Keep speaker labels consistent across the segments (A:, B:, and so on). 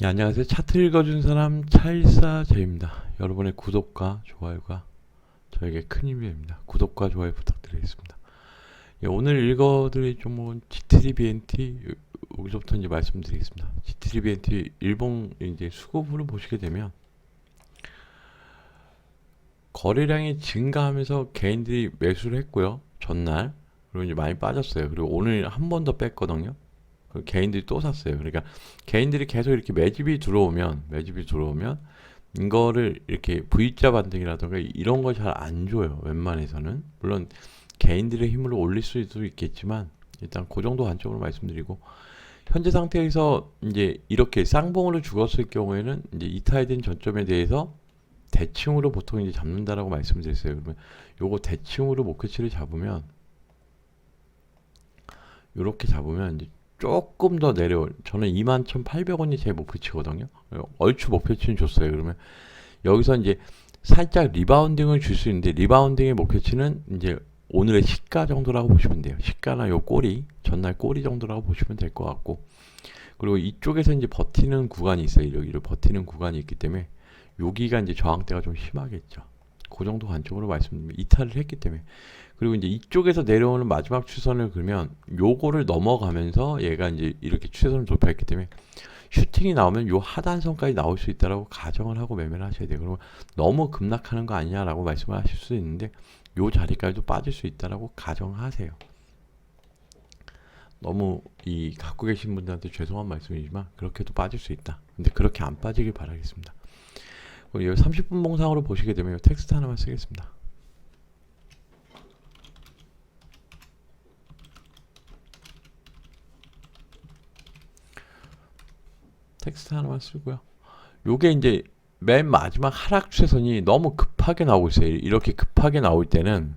A: 네, 안녕하세요. 차트 읽어준 사람 차일사제입니다. 여러분의 구독과 좋아요가 저에게 큰 힘이 됩니다. 구독과 좋아요 부탁드리겠습니다. 예, 오늘 읽어드릴 종목은 GTDBNT 여기서부터 이제 말씀드리겠습니다. GTDBNT 일본 이제 수급으로 보시게 되면 거래량이 증가하면서 개인들이 매수를 했고요. 전날 그리고 이제 많이 빠졌어요. 그리고 오늘 한 번 더 뺐거든요. 그 개인들이 또 샀어요. 그러니까 개인들이 계속 이렇게 매집이 들어오면 매집이 들어오면 이거를 이렇게 V자 반등이라든가 이런 거잘안 줘요. 웬만해서는 물론 개인들의 힘으로 올릴 수도 있겠지만 일단 그 정도 관점으로 말씀드리고 현재 상태에서 이제 이렇게 쌍봉으로 죽었을 경우에는 이제 이탈된 전점에 대해서 대칭으로 보통 이제 잡는다라고 말씀드렸어요. 그러면 요거 대칭으로 목표치를 잡으면 요렇게 잡으면 이제 조금 더 내려올 저는 21,800원이 제 목표치거든요. 얼추 목표치는 줬어요. 그러면 여기서 이제 살짝 리바운딩을 줄 수 있는데 리바운딩의 목표치는 이제 오늘의 시가 정도라고 보시면 돼요. 시가나 요 꼬리 전날 꼬리 정도라고 보시면 될 것 같고 그리고 이쪽에서 이제 버티는 구간이 있어요. 여기를 버티는 구간이 있기 때문에 여기가 이제 저항대가 좀 심하겠죠. 그 정도 관점으로 말씀드리면 이탈을 했기 때문에 그리고 이제 이쪽에서 내려오는 마지막 추선을 그러면 요거를 넘어가면서 얘가 이제 이렇게 추세선을 돌파했기 때문에 슈팅이 나오면 요 하단선까지 나올 수 있다라고 가정을 하고 매매를 하셔야 돼요. 그러면 너무 급락하는 거 아니냐라고 말씀을 하실 수도 있는데 요 자리까지도 빠질 수 있다라고 가정하세요. 너무 이 갖고 계신 분들한테 죄송한 말씀이지만 그렇게도 빠질 수 있다. 근데 그렇게 안 빠지길 바라겠습니다. 그리고 여기 30분 봉상으로 보시게 되면 이 텍스트 하나만 쓰겠습니다. 텍스트 하나만 쓰고요. 요게 이제 맨 마지막 하락 추세선이 너무 급하게 나오고 있어요. 이렇게 급하게 나올 때는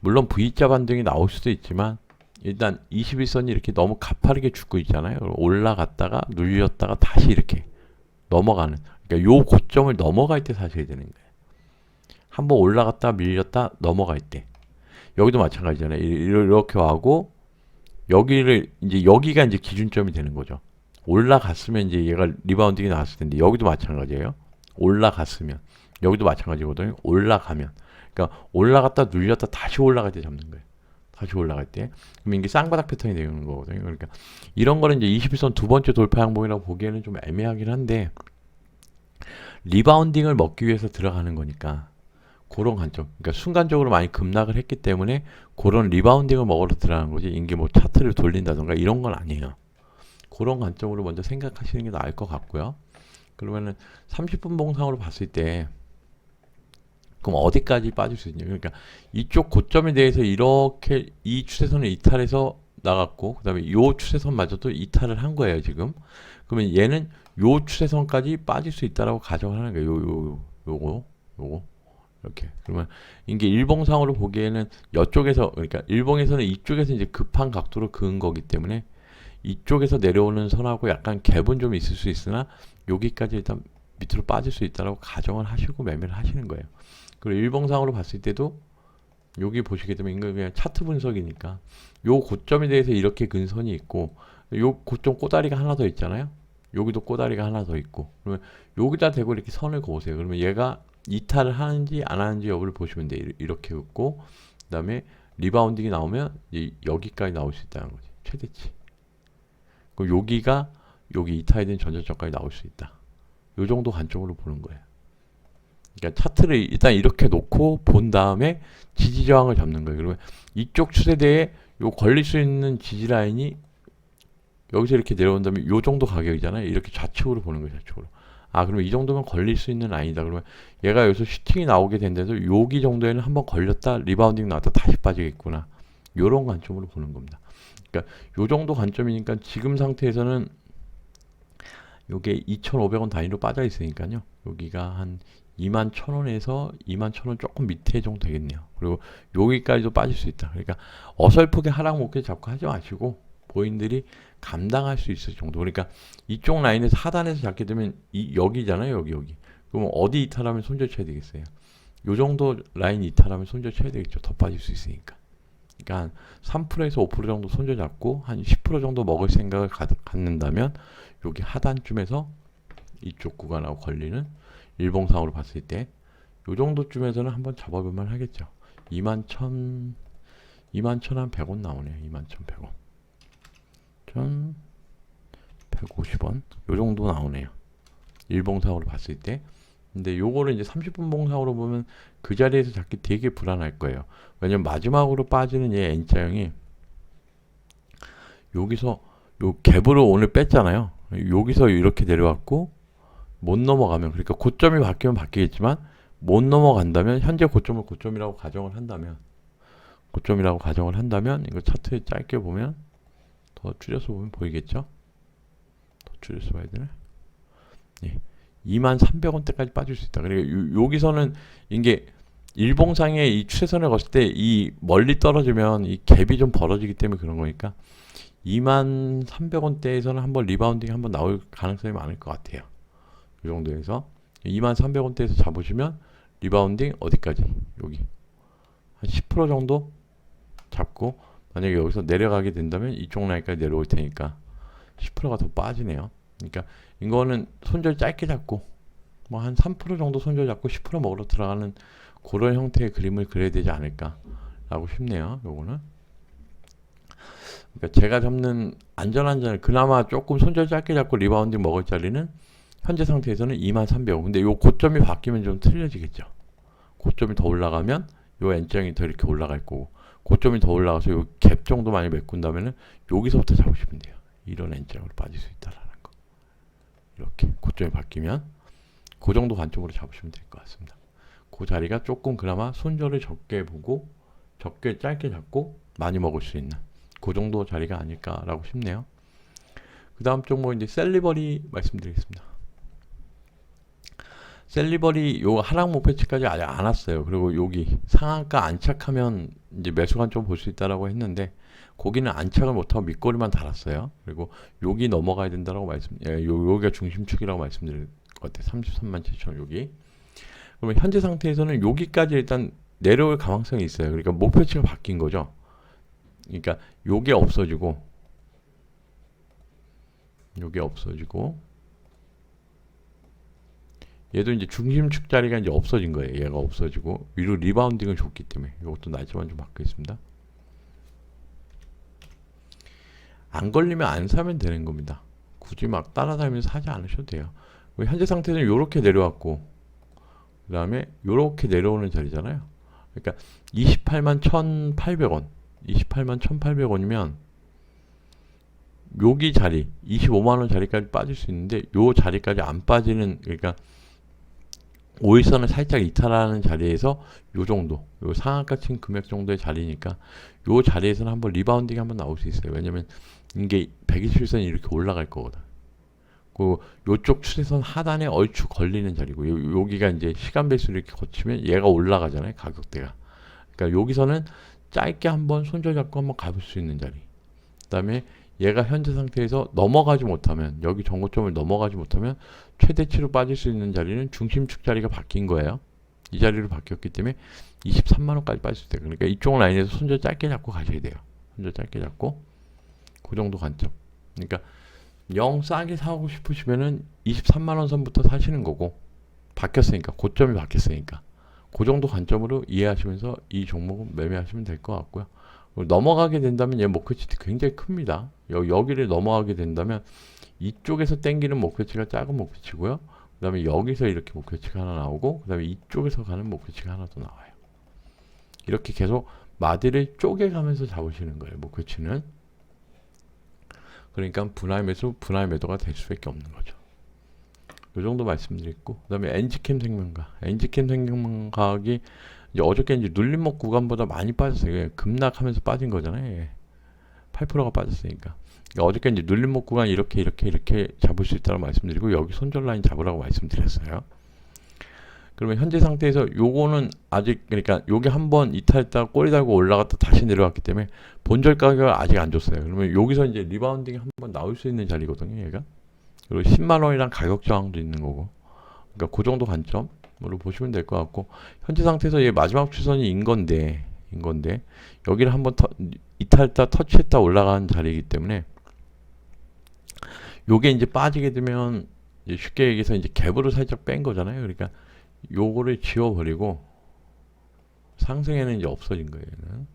A: 물론 V자 반등이 나올 수도 있지만 일단 21선이 이렇게 너무 가파르게 죽고 있잖아요. 올라갔다가 눌렸다가 다시 이렇게 넘어가는. 그러니까 요 고점을 넘어갈 때 사셔야 되는 거예요. 한번 올라갔다 밀렸다 넘어갈 때. 여기도 마찬가지잖아요. 이렇게 하고 여기를 이제 여기가 이제 기준점이 되는 거죠. 올라갔으면 이제 얘가 리바운딩이 나왔을 텐데 여기도 마찬가지예요. 올라갔으면 여기도 마찬가지거든요. 올라가면 그러니까 올라갔다 눌렸다 다시 올라갈 때 잡는 거예요. 다시 올라갈 때 그럼 이게 쌍바닥 패턴이 되는 거거든요. 그러니까 이런 거는 이제 21선 두 번째 돌파 항봉이라고 보기에는 좀 애매하긴 한데 리바운딩을 먹기 위해서 들어가는 거니까 그런 관점. 그러니까 순간적으로 많이 급락을 했기 때문에 그런 리바운딩을 먹으러 들어가는 거지. 이게 뭐 차트를 돌린다던가 이런 건 아니에요. 그런 관점으로 먼저 생각하시는 게 나을 것 같고요. 그러면은 30분 봉상으로 봤을 때 그럼 어디까지 빠질 수 있냐? 그러니까 이쪽 고점에 대해서 이렇게 이 추세선을 이탈해서 나갔고 그다음에 요 추세선마저도 이탈을 한 거예요 지금. 그러면 얘는 요 추세선까지 빠질 수 있다라고 가정을 하는 거예요. 요 요 요거 요거 이렇게. 그러면 이게 일봉상으로 보기에는 이쪽에서 그러니까 일봉에서는 이쪽에서 이제 급한 각도로 그은 거기 때문에 이쪽에서 내려오는 선하고 약간 갭은 좀 있을 수 있으나 여기까지 일단 밑으로 빠질 수 있다라고 가정을 하시고 매매를 하시는 거예요. 그리고 일봉상으로 봤을 때도 여기 보시게 되면 이거 그냥 차트 분석이니까 요 고점에 대해서 이렇게 근선이 있고 요 고점 꼬다리가 하나 더 있잖아요. 여기도 꼬다리가 하나 더 있고 그러면 여기다 대고 이렇게 선을 그으세요. 그러면 얘가 이탈을 하는지 안 하는지 여부를 보시면 돼요. 이렇게 긋고 그다음에 리바운딩이 나오면 여기까지 나올 수 있다는 거지. 최대치. 그 여기가 여기 이탈된 전저점까지 나올 수 있다. 요 정도 관점으로 보는 거예요. 그러니까 차트를 일단 이렇게 놓고 본 다음에 지지 저항을 잡는 거예요. 그러면 이쪽 추세대에 요 걸릴 수 있는 지지 라인이 여기서 이렇게 내려온다면 요 정도 가격이잖아요. 이렇게 좌측으로 보는 거예요. 좌측으로. 아, 그러면 이 정도면 걸릴 수 있는 라인이다. 그러면 얘가 여기서 슈팅이 나오게 된데서 여기 정도에는 한번 걸렸다 리바운딩 나왔다 다시 빠지겠구나. 요런 관점으로 보는 겁니다. 그러니까 요 정도 관점이니까 지금 상태에서는 요게 2,500원 단위로 빠져 있으니까요. 여기가 한 2만 1,000원에서 2만 1,000원 조금 밑에 정도 되겠네요. 그리고 여기까지도 빠질 수 있다. 그러니까 어설프게 하락 목표 잡고 하지 마시고 보인들이 감당할 수 있을 정도. 그러니까 이쪽 라인에서 하단에서 잡게 되면 이 여기잖아요. 여기 여기. 그럼 어디 이탈하면 손절 쳐야 되겠어요? 요 정도 라인 이탈하면 손절 쳐야 되겠죠. 더 빠질 수 있으니까. 그러니까 한 3%에서 5% 정도 손절 잡고 한 10% 정도 먹을 생각을 가, 갖는다면 여기 하단쯤에서 이쪽 구간하고 걸리는 일봉상으로 봤을 때 요 정도쯤에서는 한번 잡아볼만 하겠죠. 2만 1천 2만 1천 한100원 나오네요. 2만 1,100원. 1 150원. 요 정도 나오네요. 일봉상으로 봤을 때. 근데 요거를 이제 30분 봉상으로 보면 그 자리에서 잡기 되게 불안할 거예요. 왜냐면 마지막으로 빠지는 얘 N자형이 여기서 요 갭으로 오늘 뺐잖아요. 여기서 이렇게 내려왔고 못 넘어가면 그러니까 고점이 바뀌면 바뀌겠지만 못 넘어간다면 현재 고점을 고점이라고 가정을 한다면 고점이라고 가정을 한다면 이거 차트에 짧게 보면 더 줄여서 보면 보이겠죠? 더 줄여서 봐야 되나? 예. 2만 300원대까지 빠질 수 있다. 그러니까 요, 여기서는 이게 일봉상의 이 추세선을 걷을 때 이 멀리 떨어지면 이 갭이 좀 벌어지기 때문에 그런 거니까 2만 300원대에서는 한번 리바운딩 한번 나올 가능성이 많을 것 같아요. 이 정도에서 2만 300원대에서 잡으시면 리바운딩 어디까지? 여기 한 10% 정도 잡고 만약에 여기서 내려가게 된다면 이쪽 라인까지 내려올 테니까 10%가 더 빠지네요. 그러니까 이거는 손절 짧게 잡고 뭐 한 3% 정도 손절 잡고 10% 먹으러 들어가는 그런 형태의 그림을 그려야 되지 않을까라고 싶네요. 요거는 그러니까 제가 잡는 안전한 자리 그나마 조금 손절 짧게 잡고 리바운딩 먹을 자리는 현재 상태에서는 23,300원. 근데 요 고점이 바뀌면 좀 틀려지겠죠. 고점이 더 올라가면 요 N장이 더 이렇게 올라갈 거고 고점이 더 올라가서 요 갭 정도 많이 메꾼다면은 여기서부터 잡으시면 돼요. 이런 N장으로 빠질 수 있다라는 거. 이렇게 고점이 바뀌면 그 정도 관점으로 잡으시면 될 것 같습니다. 그 자리가 조금 그나마 손절을 적게 보고 적게 짧게 잡고 많이 먹을 수 있는 그 정도 자리가 아닐까라고 싶네요. 그 다음 종목 이제 셀리버리 말씀드리겠습니다. 셀리버리 요 하락 목표치까지 아직 안 왔어요. 그리고 여기 상한가 안착하면 이제 매수관 좀 볼 수 있다라고 했는데 거기는 안착을 못하고 밑꼬리만 달았어요. 그리고 여기 넘어가야 된다라고 말씀, 예, 요, 여기가 중심축이라고 말씀드릴 것 같아요. 33만 7천 여기. 그러면 현재 상태에서는 여기까지 일단 내려올 가능성이 있어요. 그러니까 목표치가 바뀐 거죠. 그러니까 요게 없어지고 요게 없어지고 얘도 이제 중심축 자리가 이제 없어진 거예요. 얘가 없어지고 위로 리바운딩을 줬기 때문에 이것도 날짜만 좀 바뀌겠습니다. 안 걸리면 안 사면 되는 겁니다. 굳이 막 따라다니면서 사지 않으셔도 돼요. 현재 상태는 이렇게 내려왔고 그 다음에 이렇게 내려오는 자리잖아요. 그러니까 28만 1,800원 28만 1,800원이면 여기 자리 25만 원 자리까지 빠질 수 있는데 요 자리까지 안 빠지는 그러니까 5일선을 살짝 이탈하는 자리에서 요 정도 요 상한가 친 금액 정도의 자리니까 요 자리에서는 한번 리바운딩 한번 나올 수 있어요. 왜냐면 이게 121선이 이렇게 올라갈 거거든. 그 요쪽 추세선 하단에 얼추 걸리는 자리고 요, 여기가 이제 시간 배수를 이렇게 거치면 얘가 올라가잖아요. 가격대가. 그러니까 여기서는 짧게 한번 손절 잡고 한번 가볼 수 있는 자리. 그 다음에 얘가 현재 상태에서 넘어가지 못하면 여기 정고점을 넘어가지 못하면 최대치로 빠질 수 있는 자리는 중심축 자리가 바뀐 거예요. 이 자리로 바뀌었기 때문에 23만 원까지 빠질 수 있다. 그러니까 이쪽 라인에서 손절 짧게 잡고 가셔야 돼요. 손절 짧게 잡고 그 정도 관점. 그러니까 영 싸게 사고 싶으시면은 23만 원 선부터 사시는 거고 바뀌었으니까 고점이 바뀌었으니까 그 정도 관점으로 이해하시면서 이 종목은 매매하시면 될 것 같고요. 넘어가게 된다면 얘 목표치 굉장히 큽니다. 여, 여기를 넘어가게 된다면 이쪽에서 땡기는 목표치가 작은 목표치고요. 그 다음에 여기서 이렇게 목표치가 하나 나오고 그 다음에 이쪽에서 가는 목표치가 하나 더 나와요. 이렇게 계속 마디를 쪼개가면서 잡으시는 거예요. 목표치는. 그러니까 분할 매수, 분할 매도가 될 수밖에 없는 거죠. 이 정도 말씀드렸고 그 다음에 엔지캠 생명가 엔지캠 생명가격이 이제 어저께 이제 눌림목 구간보다 많이 빠졌어요. 급락하면서 빠진 거잖아요. 예. 8%가 빠졌으니까. 그러니까 어저께 이제 눌림목 구간 이렇게 이렇게 이렇게 잡을 수 있다고 말씀드리고 여기 손절 라인 잡으라고 말씀드렸어요. 그러면 현재 상태에서 요거는 아직 그러니까 요게 한번 이탈했다가 꼬리 달고 올라갔다 다시 내려왔기 때문에 본절 가격을 아직 안 줬어요. 그러면 여기서 이제 리바운딩이 한번 나올 수 있는 자리거든요, 얘가. 그리고 10만 원이랑 가격 저항도 있는 거고. 그러니까 그 정도 관점으로 보시면 될 것 같고 현재 상태에서 얘 마지막 추선이 인 건데 인 건데 여기를 한번 터, 이탈했다 터치했다 올라간 자리이기 때문에 요게 이제 빠지게 되면 이제 쉽게 얘기해서 이제 갭으로 살짝 뺀 거잖아요. 그러니까 요거를 지워버리고 상승에는 이제 없어진 거예요. 얘는.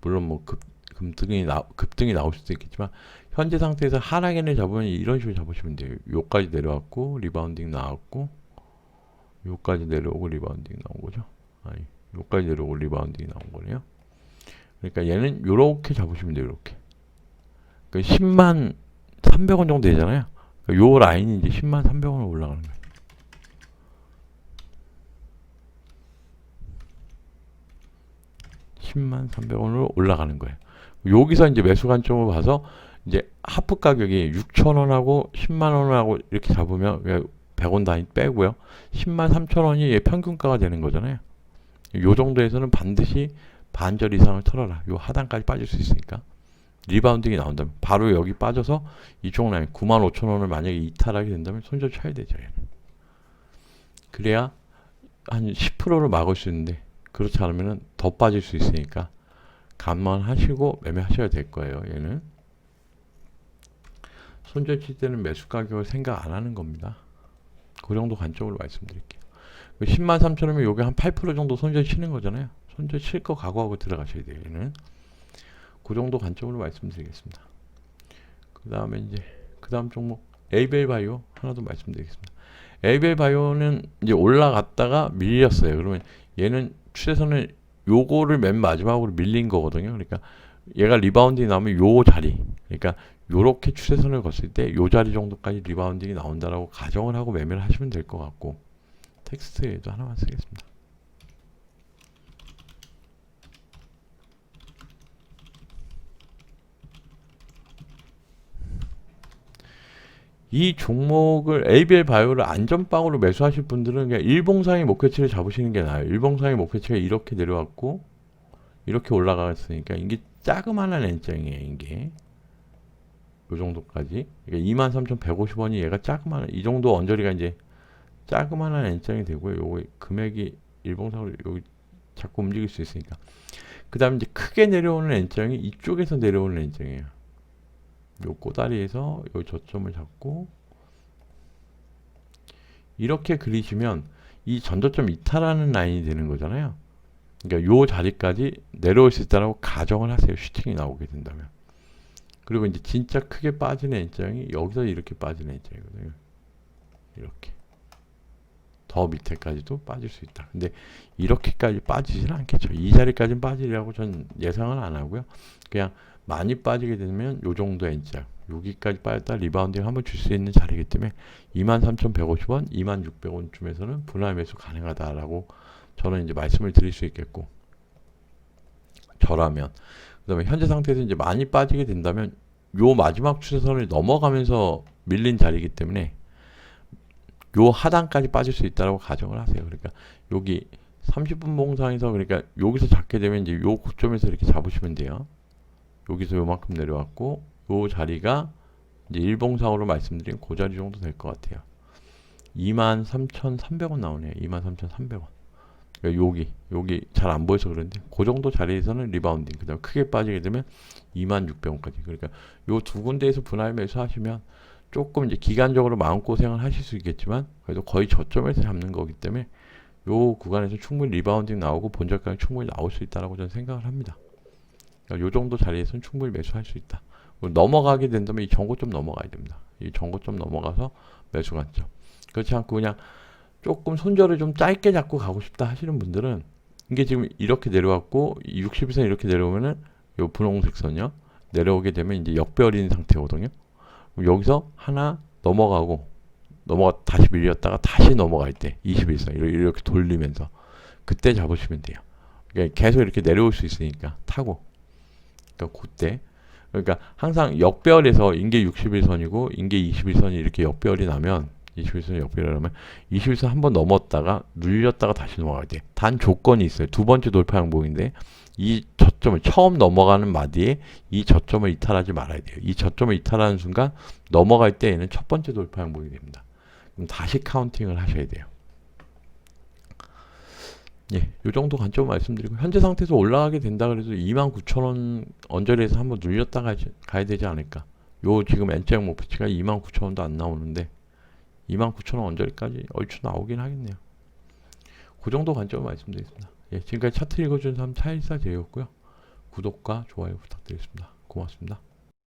A: 물론 뭐 급, 급등이 나, 급등이 나올 수도 있겠지만 현재 상태에서 하락인을 잡으면 이런 식으로 잡으시면 돼요. 요까지 내려왔고 리바운딩 나왔고 요까지 내려오고 리바운딩 나온 거죠. 아니 요까지 내려오고 리바운딩이 나온 거네요. 그러니까 얘는 요렇게 잡으시면 돼요. 요렇게. 그 10만 300원 정도 되잖아요. 그러니까 요 라인이 이제 10만 300원으로 올라가는 거예요. 십만 300원으로 올라가는 거예요. 여기서 이제 매수 관점을 봐서 이제 하프 가격이 6,000원하고 10만 원하고 이렇게 잡으면 100원 단위 빼고요. 10만 3천 원이 얘 평균가가 되는 거잖아요. 요 정도에서는 반드시 반절 이상을 털어라. 요 하단까지 빠질 수 있으니까. 리바운딩이 나온다면 바로 여기 빠져서 이쪽 라인 9만 5천 원을 만약에 이탈하게 된다면 손절 쳐야 되죠. 그래야 한 10%를 막을 수 있는데 그렇지 않으면 더 빠질 수 있으니까 감안하시고 매매하셔야 될 거예요. 얘는 손절 칠 때는 매수 가격을 생각 안 하는 겁니다. 그 정도 관점으로 말씀드릴게요. 10만 3천 원이면 요게 한 8% 정도 손절 치는 거잖아요. 손절 칠 거 각오하고 들어가셔야 돼요. 얘는 그 정도 관점으로 말씀드리겠습니다. 그 다음에 이제 그 다음 종목 에이벨 바이오 하나 더 말씀드리겠습니다. 에이벨 바이오는 이제 올라갔다가 밀렸어요. 그러면 얘는 추세선을 요거를 맨 마지막으로 밀린 거거든요. 그러니까 얘가 리바운딩이 나오면 요 자리, 그러니까 요렇게 추세선을 걷을 때 요 자리 정도까지 리바운딩이 나온다라고 가정을 하고 매매를 하시면 될 것 같고 텍스트에도 하나만 쓰겠습니다. 이 종목을 ABL 바이오를 안전빵으로 매수하실 분들은 그냥 일봉상의 목표치를 잡으시는 게 나아요. 일봉상의 목표치가 이렇게 내려왔고 이렇게 올라갔으니까 이게 자그마한 엔장이에요. 이게 요 정도까지. 그러니까 23,150원이 얘가 자그마한 이 정도 언저리가 이제 자그마한 엔장이 되고요. 요거 금액이 일봉상으로 여기 자꾸 움직일 수 있으니까. 그 다음에 이제 크게 내려오는 엔장이 이쪽에서 내려오는 엔장이에요. 요 꼬다리에서 요 저점을 잡고 이렇게 그리시면 이 전저점 이탈하는 라인이 되는 거잖아요. 그러니까 요 자리까지 내려올 수 있다라고 가정을 하세요. 슈팅이 나오게 된다면. 그리고 이제 진짜 크게 빠지는 N장이 여기서 이렇게 빠지는 N장이거든요. 이렇게. 더 밑에까지도 빠질 수 있다. 근데 이렇게까지 빠지지는 않겠죠. 이 자리까지는 빠지리라고 전 예상은 안 하고요. 그냥 많이 빠지게 되면 요 정도 N자 여기까지 빠졌다 리바운딩 한번 줄 수 있는 자리이기 때문에 23,150원, 26,000원쯤에서는 분할 매수 가능하다라고 저는 이제 말씀을 드릴 수 있겠고 저라면 그다음에 현재 상태에서 이제 많이 빠지게 된다면 요 마지막 추세선을 넘어가면서 밀린 자리이기 때문에 요 하단까지 빠질 수 있다라고 가정을 하세요. 그러니까 여기 30분 봉상에서 그러니까 여기서 잡게 되면 이제 요 고점에서 이렇게 잡으시면 돼요. 여기서 요만큼 내려왔고 요 자리가 이제 일봉상으로 말씀드린 그 자리 정도 될 것 같아요. 23,300원 나오네요. 23,300원. 그러니까 여기 여기 잘 안 보여서 그런데 그 정도 자리에서는 리바운딩 그다음 크게 빠지게 되면 2600원까지. 그러니까 요 두 군데에서 분할 매수하시면 조금 이제 기간적으로 마음고생을 하실 수 있겠지만 그래도 거의 저점에서 잡는 거기 때문에 요 구간에서 충분히 리바운딩 나오고 본절가는 충분히 나올 수 있다라고 저는 생각을 합니다. 그러니까 요 정도 자리에서는 충분히 매수할 수 있다. 넘어가게 된다면 이 전고점 넘어가야 됩니다. 이 전고점 넘어가서 매수 관점. 그렇지 않고 그냥 조금 손절을 좀 짧게 잡고 가고 싶다 하시는 분들은 이게 지금 이렇게 내려왔고 60일선 이렇게 내려오면은 요 분홍색 선이요. 내려오게 되면 이제 역별인 상태거든요. 여기서 하나 넘어가고 넘어가 다시 밀렸다가 다시 넘어갈 때 21선 이렇게 돌리면서 그때 잡으시면 돼요. 그러니까 계속 이렇게 내려올 수 있으니까 타고 그러니까 그때 그러니까 항상 역별에서 인계 60일선이고 인계 21선이 이렇게 역별이 나면 21선 역별이 나면 21선 한 번 넘었다가 눌렸다가 다시 넘어가야 돼. 단 조건이 있어요. 두 번째 돌파 항목인데 이 저점을 처음 넘어가는 마디에 이 저점을 이탈하지 말아야 돼요. 이 저점을 이탈하는 순간 넘어갈 때 얘는 첫 번째 돌파 항목이 됩니다. 그럼 다시 카운팅을 하셔야 돼요. 예, 요 정도 관점 말씀드리고 현재 상태에서 올라가게 된다 그래도 29,000원 언저리에서 한번 눌렸다 가, 가야 되지 않을까. 요 지금 N자 목표치가 29,000원도 안 나오는데 29,000원 언저리까지 얼추 나오긴 하겠네요. 그 정도 관점을 말씀드리겠습니다. 예, 지금까지 차트 읽어준 사람 차일사 제이였고요. 구독과 좋아요 부탁드리겠습니다. 고맙습니다.